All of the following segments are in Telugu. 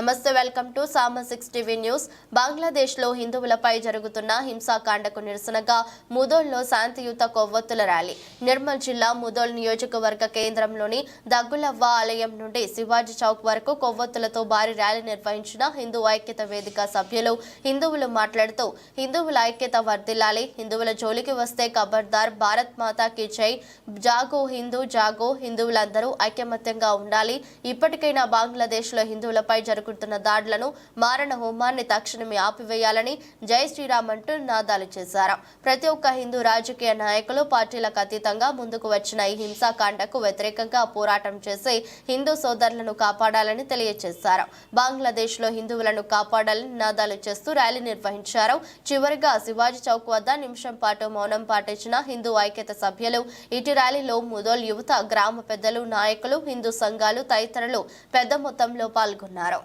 నమస్తే వెల్కమ్ టు సామ సిక్స్ టీవీ న్యూస్. బంగ్లాదేశ్లో హిందువులపై జరుగుతున్న హింసాకాండకు నిరసనగా ముదోల్లో శాంతియుత కొవ్వొత్తుల ర్యాలీ. నిర్మల్ జిల్లా ముదోల్ నియోజకవర్గ కేంద్రంలోని దగ్గులవ్వ ఆలయం నుండి శివాజీ చౌక్ వరకు కొవ్వొత్తులతో భారీ ర్యాలీ నిర్వహించిన హిందూ ఐక్యత వేదిక సభ్యులు హిందువులు మాట్లాడుతూ హిందువుల ఐక్యత వర్ధిల్లాలి హిందువుల జోలికి వస్తే కబర్దార్ భారత్ మాతా కి జై. జాగో హిందూ జాగో హిందువులందరూ ఐకమత్యంగా ఉండాలి. ఇప్పటికైనా బంగ్లాదేశ్లో హిందువులపై జరుగుతున్న దాడులను మారణ హోమాన్ని తక్షణమే ఆపివేయాలని జై శ్రీరామ్ అంటూ నినాదాలు చేశారు. ప్రతి ఒక్క హిందూ రాజకీయ నాయకులు పార్టీలకు అతీతంగా ముందుకు వచ్చిన ఈ హింసాకాండకు వ్యతిరేకంగా పోరాటం చేసి హిందూ సోదరులను కాపాడాలని తెలియజేశారు బంగ్లాదేశ్లో హిందువులను కాపాడాలని నినాదాలు చేస్తూ ర్యాలీ నిర్వహించారు. చివరిగా శివాజీ చౌక్ వద్ద నిమిషం పాటు మౌనం పాటించిన హిందూ ఐక్యత సభ్యులు ఇటు ర్యాలీలో ముదోల్ యువత గ్రామ పెద్దలు నాయకులు హిందూ సంఘాలు తదితరులు పెద్ద మొత్తంలో పాల్గొన్నారు.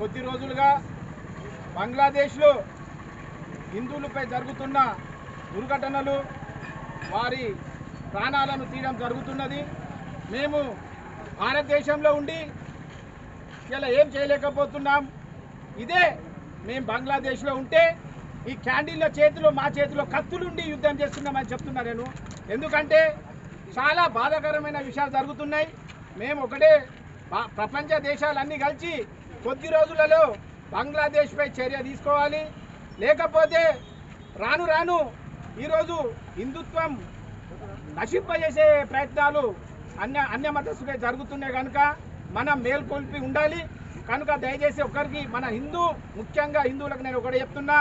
కొద్ది రోజులుగా బంగ్లాదేశ్లో హిందువులపై జరుగుతున్న దుర్ఘటనలు వారి ప్రాణాలను తీయడం జరుగుతున్నది. మేము భారతదేశంలో ఉండి ఇలా ఏం చేయలేకపోతున్నాం. ఇదే మేము బంగ్లాదేశ్లో ఉంటే ఈ క్యాండిల్ల చేతిలో మా చేతిలో కత్తులుండి యుద్ధం చేస్తున్నామని చెప్తున్నా నేను. ఎందుకంటే చాలా బాధాకరమైన విషయాలు జరుగుతున్నాయి. మేము ఒకటే ప్రపంచ దేశాలన్నీ కలిసి కొద్ది రోజులలో బంగ్లాదేశ్పై చర్య తీసుకోవాలి. లేకపోతే రాను రాను ఈరోజు హిందుత్వం నశింపజేసే ప్రయత్నాలు అన్య అన్య మతస్థులే జరుగుతున్నాయి కనుక మనం మేల్కొల్పి ఉండాలి. కనుక దయచేసి ఒకరికి మన హిందూ ముఖ్యంగా హిందువులకు నేను ఒకటి చెప్తున్నా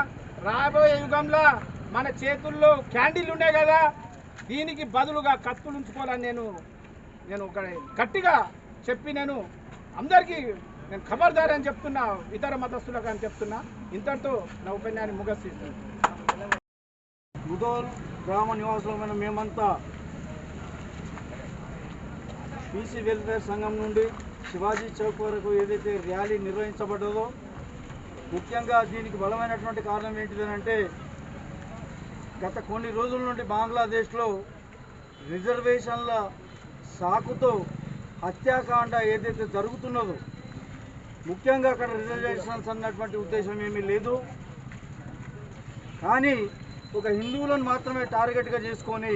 రాబోయే యుగంలో మన చేతుల్లో క్యాండిల్ ఉండే కదా దీనికి బదులుగా కత్తులు ఉంచుకోవాలని నేను నేను ఒక గట్టిగా చెప్పి నేను అందరికీ నేను ఖబర్దార్ అని చెప్తున్నా ఇతర మతస్థులకు అని చెప్తున్నా. ఇంతటితో నా ఉపన్యాన్ని ముగసిస్తున్నాను ముదోల్ గ్రామ నివాసులమైన మేమంతా బీసీ వెల్ఫేర్ సంఘం నుండి శివాజీ చౌక్ వరకు ఏదైతే ర్యాలీ నిర్వహించబడ్డదో ముఖ్యంగా దీనికి బలమైనటువంటి కారణం ఏంటిదనంటే గత కొన్ని రోజుల నుండి బంగ్లాదేశ్లో రిజర్వేషన్ల సాకుతో హత్యాకాండ ఏదైతే జరుగుతున్నదో ముఖ్యంగా అక్కడ రిజర్వేషన్స్ అన్నటువంటి ఉద్దేశం ఏమీ లేదు. కానీ ఒక హిందువులను మాత్రమే టార్గెట్గా చేసుకొని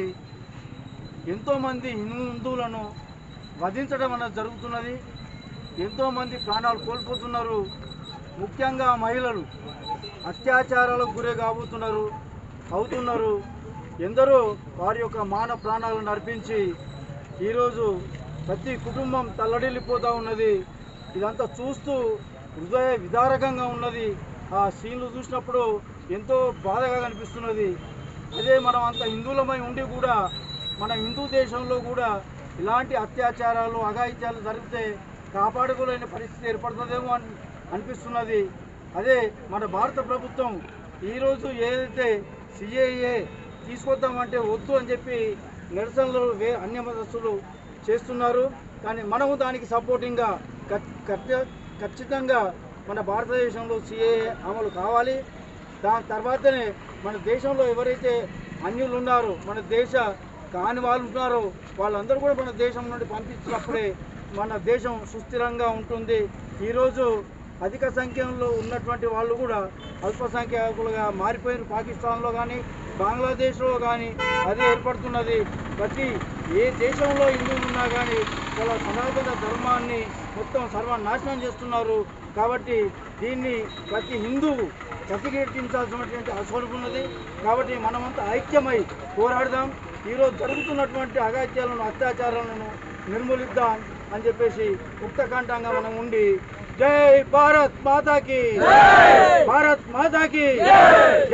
ఎంతోమంది హిందువులను వధించడం అనేది జరుగుతున్నది. ఎంతోమంది ప్రాణాలు కోల్పోతున్నారు. ముఖ్యంగా మహిళలు అత్యాచారాలకు గురే కాబోతున్నారు అవుతున్నారు. ఎందరో వారి యొక్క మాన ప్రాణాలను నడిపించి ఈరోజు ప్రతి కుటుంబం తల్లడిల్లిపోతూ ఉన్నది. ఇదంతా చూస్తూ హృదయ విదారకంగా ఉన్నది. ఆ సీన్లు చూసినప్పుడు ఎంతో బాధగా కనిపిస్తున్నది. అదే మనం అంత హిందువులమై ఉండి కూడా మన హిందూ దేశంలో కూడా ఇలాంటి అత్యాచారాలు అఘాయిత్యాలు జరిగితే కాపాడుకోలేని పరిస్థితి ఏర్పడుతుందేమో అని అనిపిస్తున్నది. అదే మన భారత ప్రభుత్వం ఈరోజు ఏదైతే సిఏఏ తీసుకొద్దామంటే వద్దు అని చెప్పి నిరసనలు వే అన్య మతస్థులు చేస్తున్నారు. కానీ మనము దానికి సపోర్టింగ్గా ఖచ్చితంగా మన భారతదేశంలో సిఏఏ అమలు కావాలి. దాని తర్వాతనే మన దేశంలో ఎవరైతే అన్యులు ఉన్నారో మన దేశ కాని వాళ్ళు ఉన్నారో వాళ్ళందరూ కూడా మన దేశం నుండి పంపించినప్పుడే మన దేశం సుస్థిరంగా ఉంటుంది. ఈరోజు అధిక సంఖ్యలో ఉన్నటువంటి వాళ్ళు కూడా అల్పసంఖ్యాకులుగా మారిపోయిన పాకిస్తాన్లో కానీ బంగ్లాదేశ్లో కానీ అది ఏర్పడుతున్నది. ప్రతి ఏ దేశంలో హిందువులు ఉన్నా కానీ వాళ్ళ సనాతన ధర్మాన్ని మొత్తం సర్వనాశనం చేస్తున్నారు. కాబట్టి దీన్ని ప్రతి హిందువు ప్రతిఘటించాల్సినటువంటి అవసరం ఉన్నది. కాబట్టి మనమంతా ఐక్యమై పోరాడదాం. ఈరోజు జరుగుతున్నటువంటి అగాత్యాలను అత్యాచారాలను నిర్మూలిద్దాం అని చెప్పేసి ముక్తకంఠంగా మనం ఉండి జై భారత్ మాతాకి! భారత్ మాతాకి!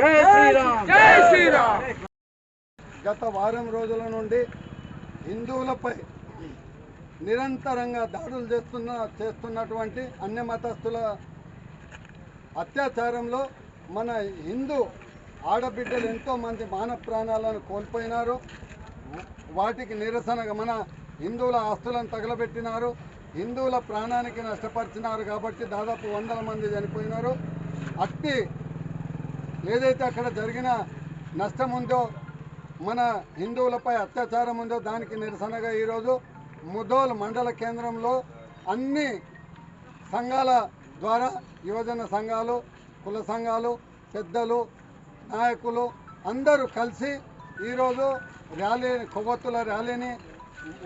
జై శ్రీరామ్! జై శ్రీరామ్! గత వారం రోజుల నుండి హిందువులపై నిరంతరంగా దాడులు చేస్తున్న చేస్తున్నటువంటి అన్య మతస్థుల అత్యాచారంలో మన హిందూ ఆడబిడ్డలు ఎంతోమంది మానవ ప్రాణాలను కోల్పోయినారు. వాటికి నిరసనగా మన హిందువుల ఆస్తులను తగలబెట్టినారు. హిందువుల ప్రాణానికి నష్టపరిచినారు కాబట్టి దాదాపు వందల మంది చనిపోయినారు. అట్టి ఏదైతే అక్కడ జరిగిన నష్టం ఉందో మన హిందువులపై అత్యాచారం ఉందో దానికి నిరసనగా ఈరోజు ముదోల్ మండల కేంద్రంలో అన్ని సంఘాల ద్వారా యువజన సంఘాలు కుల సంఘాలు పెద్దలు నాయకులు అందరూ కలిసి ఈరోజు ర్యాలీ కొవ్వొత్తుల ర్యాలీని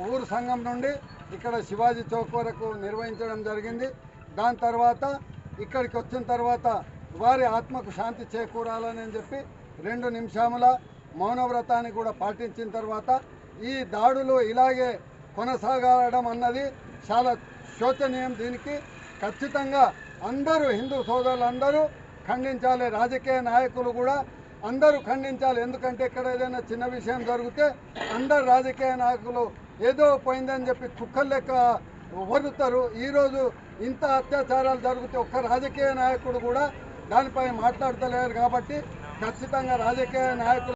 ఊరు సంఘం నుండి ఇక్కడ శివాజీ చౌక్ వరకు నిర్వహించడం జరిగింది. దాని తర్వాత ఇక్కడికి వచ్చిన తర్వాత వారి ఆత్మకు శాంతి చేకూరాలని చెప్పి రెండు నిమిషముల మౌనవ్రతాన్ని కూడా పాటించిన తర్వాత ఈ దాడులు ఇలాగే కొనసాగడం అన్నది చాలా శోచనీయం దీనికి. ఖచ్చితంగా అందరూ హిందూ సోదరులందరూ ఖండించాలి. రాజకీయ నాయకులు కూడా అందరూ ఖండించాలి. ఎందుకంటే ఇక్కడ ఏదైనా చిన్న విషయం జరిగితే అందరు రాజకీయ నాయకులు ఏదో పోయిందని చెప్పి కుక్కలు లెక్క వరుతారు. ఈరోజు ఇంత అత్యాచారాలు జరిగితే ఒక్క రాజకీయ నాయకుడు కూడా దానిపై మాట్లాడతలేరు కాబట్టి ఖచ్చితంగా రాజకీయ నాయకులు